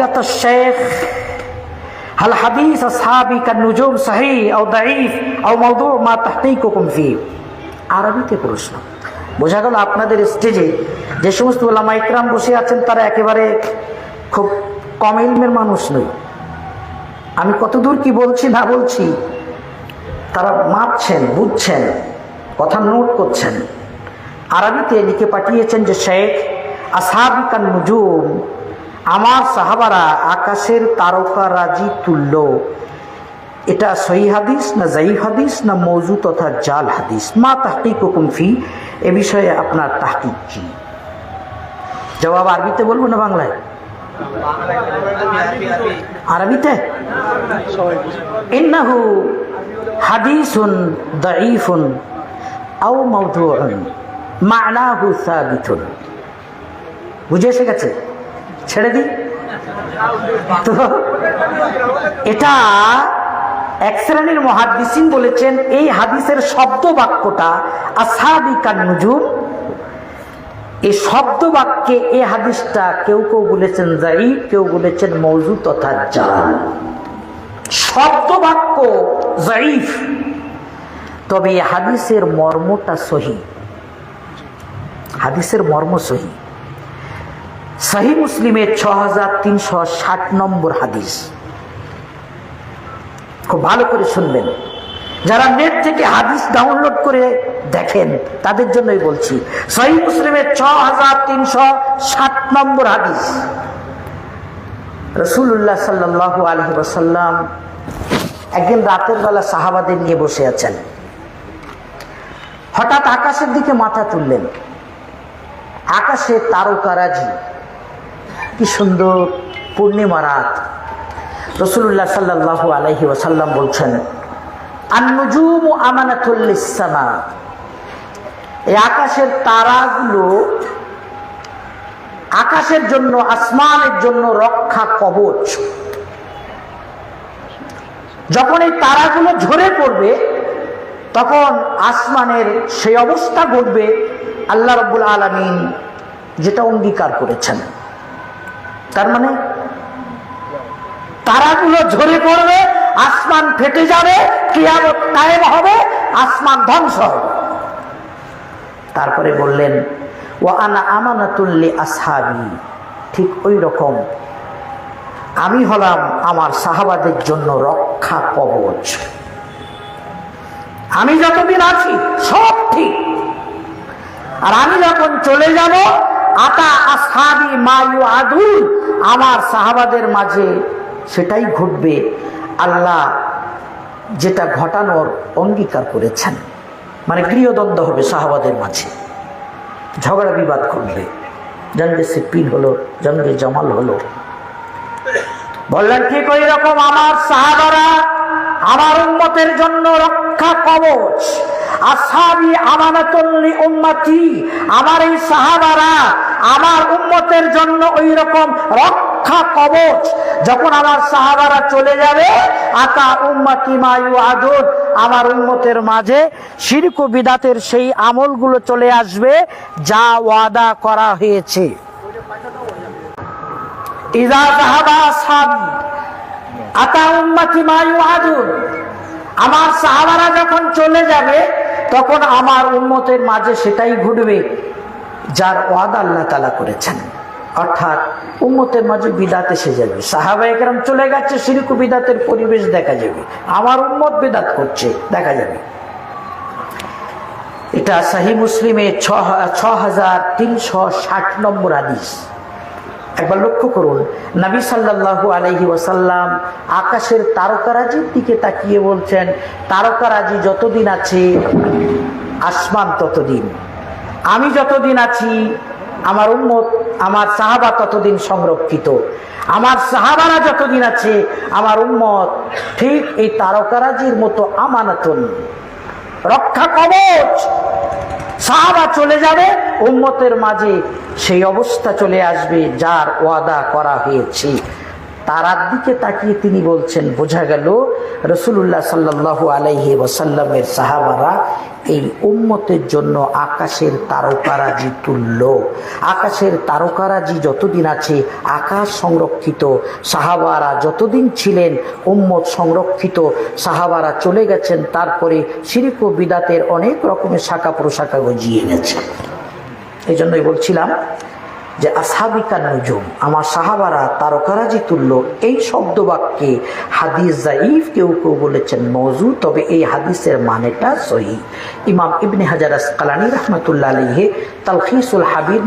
فضيلة الشيخ هل حديث أصحابي كالنجوم صحيح أو ضعيف أو موضوع ما تحقيقكم فيه আরবিতে প্রশ্ন বোঝা গেল আপনাদের স্টেজে যে সমস্ত ওলামা ইকরাম বসে আছেন তারা একেবারে খুব কম ইলমের মানুষ নয় আমি কতদূর কি বলছি না বলছি তারা মাপছেন বুঝছেন কথা নোট করছেন আরবিতে লিখে পাঠিয়েছেন যে শেখ আসাবিকান নুজুম আমার সাহাবারা আকাশের তারকা রাজি তুল্য। এটা সহি হাদিস না জাইফ হাদিস না মৌজু তথা জাল হাদিস? মা তাহকিক ফি, এ বিষয়ে আপনার তাহকিক কি? জবাব আরবিতে বলব না বাংলায়? আরবিতে? ইন্নাহু হাদিসুন দাঈফুন আও মাউদুউন মা'নাহু সাবিতুন। বুঝে এসে গেছে? ছেড়ে দিই? তো এটা এক শ্রেণির মহাদিসিন বলেছেন, এই হাদিসের শব্দ বাক্যটা আসাবিকার নুজুম এই শব্দ বাক্যে এই হাদিসটা কেউ কেউ বলেছেন জাই কেউ বলেছেন মৌজু তথা জাল। শব্দ বাক্য জাইফ তবে হাদিসের মর্মটা সহি। হাদিসের মর্ম সহি। সহি মুসলিমের ছ হাজার তিনশো ষাট নম্বর হাদিস। খুব ভালো করে শুনবেন। যারা নেট থেকে হাদিস ডাউনলোড করে দেখেন, তাদের জন্যই বলছি, সহি মুসলিমের ছ হাজার তিনশো ষাট নম্বর হাদিস। রসুল্লাহ সাল্লাহ আলহি ওসাল্লাম একদিন রাতের বেলা সাহাবাদের নিয়ে বসে আছেন। হঠাৎ আকাশের দিকে মাথা তুললেন। আকাশে তারকারাজি কি সুন্দর পূর্ণিমা রাত। রসুল্লাহ সাল্লাহ আলহি ওসাল্লাম বলছেন, আন্নজুম আমানাতুল্লিসামা এই আকাশের তারাগুলো আকাশের জন্য, আসমানের জন্য রক্ষা কবচ। যখন এই তারাগুলো ঝরে পড়বে, তখন আসমানের সেই অবস্থা ঘটবে আল্লাহ রব্বুল আলমিন, যেটা অঙ্গীকার করেছেন। তার মানে তারাগুলো ঝরে পড়বে, আসমান ফেটে যাবে, কিয়ামত কায়েম হবে, আসমান ধ্বংস হবে। তারপরে বললেন ও আনা আমানাতুল্লি আসহাবি। ঠিক ওই রকম। আমি হলাম আমার সাহাবাদের জন্য রক্ষা কবচ। আমি যতদিন আছি সব ঠিক। আর আমি যখন চলে যাব আতা আসহাবি মায়ু আদুল আমার সাহাবাদের মাঝে সেটাই ঘটবে। আল্লাহ যেটা ঘটানোর অঙ্গীকার করেছেন। মানে গৃহদ্বন্দ্ব হবে সাহাবাদের মাঝে। ঝগড়া বিবাদ করবে জঙ্গে সিপিন হলো জঙ্গে জমাল হলো। বললেন, ঠিক ওই রকম আমার সাহাবারা আমার উন্মতের জন্য রক্ষা কবচ। আসাবি আমানাতুল্লি উম্মতি। আমার এই সাহাবারা আমার উম্মতের জন্য ওই রকম রক্ষা কবচ। যখন আমার সাহাবারা চলে যাবে আকা উম্মতি মায়ু আদুর আমার উম্মতের মাঝে শিরক বিদাতের সেই আমলগুলো চলে আসবে যা ওয়াদা করা হয়েছে। ইজা জাহাবা সাবি আতা উম্মতি আমার সাহাবারা যখন চলে যাবে তখন আমার উন্মতের মাঝে সেটাই ঘটবে যার ওয়াদ আল্লাহ তালা করেছেন। অর্থাৎ উম্মতের মাঝে বিদাত এসে যাবে। সাহাবা একরাম চলে গেছে, সিরিকু বিদাতের পরিবেশ দেখা যাবে। আমার উম্মত বিদাত করছে, দেখা যাবে। এটা সাহি মুসলিমে ছ হাজার তিনশো ষাট নম্বর আদিস একবার লক্ষ্য করুন, নবী সাল্লাল্লাহু আলহি ওসাল্লাম আকাশের তারকারাজির দিকে তাকিয়ে বলছেন, তারকারাজি যতদিন আছে, আসমান ততদিন। আমি যতদিন আছি, আমার উম্মত, আমার সাহাবা ততদিন সংরক্ষিত। আমার সাহাবারা যতদিন আছে, আমার উম্মত ঠিক এই তারকারাজির মতো আমানতন। রক্ষা কবচ! সাহাবা চলে যাবে উম্মতের মাঝে সেই অবস্থা চলে আসবে যার ওয়াদা করা হয়েছে। তারার দিকে তাকিয়ে তিনি বলছেন, বোঝা গেল রসুল্লাহ সাল্লাহ আলাইহি ওসাল্লামের সাহাবারা এই উম্মতের জন্য আকাশের তারকারাজি তুল্য। আকাশের তারকারাজি যতদিন আছে, আকাশ সংরক্ষিত, সাহাবারা যতদিন ছিলেন উম্মত সংরক্ষিত, সাহাবারা চলে গেছেন, তারপরে শিরিক বিদাতের অনেক রকমের শাখা প্রশাখা গজিয়ে গেছে এই জন্যই বলছিলাম যে আসাবিকা নজুম, আমার সাহাবারা তারকারাজি তুল্য, এই শব্দ বাক্যে হাদিস জাইফ কেউ কেউ বলেছেন মজু তবে এই হাদিসের মানেটা সহি। ইমাম ইবনে হাজার আসকালানি রহমতুল্লাহ আলহে তালখিসুল হাবিব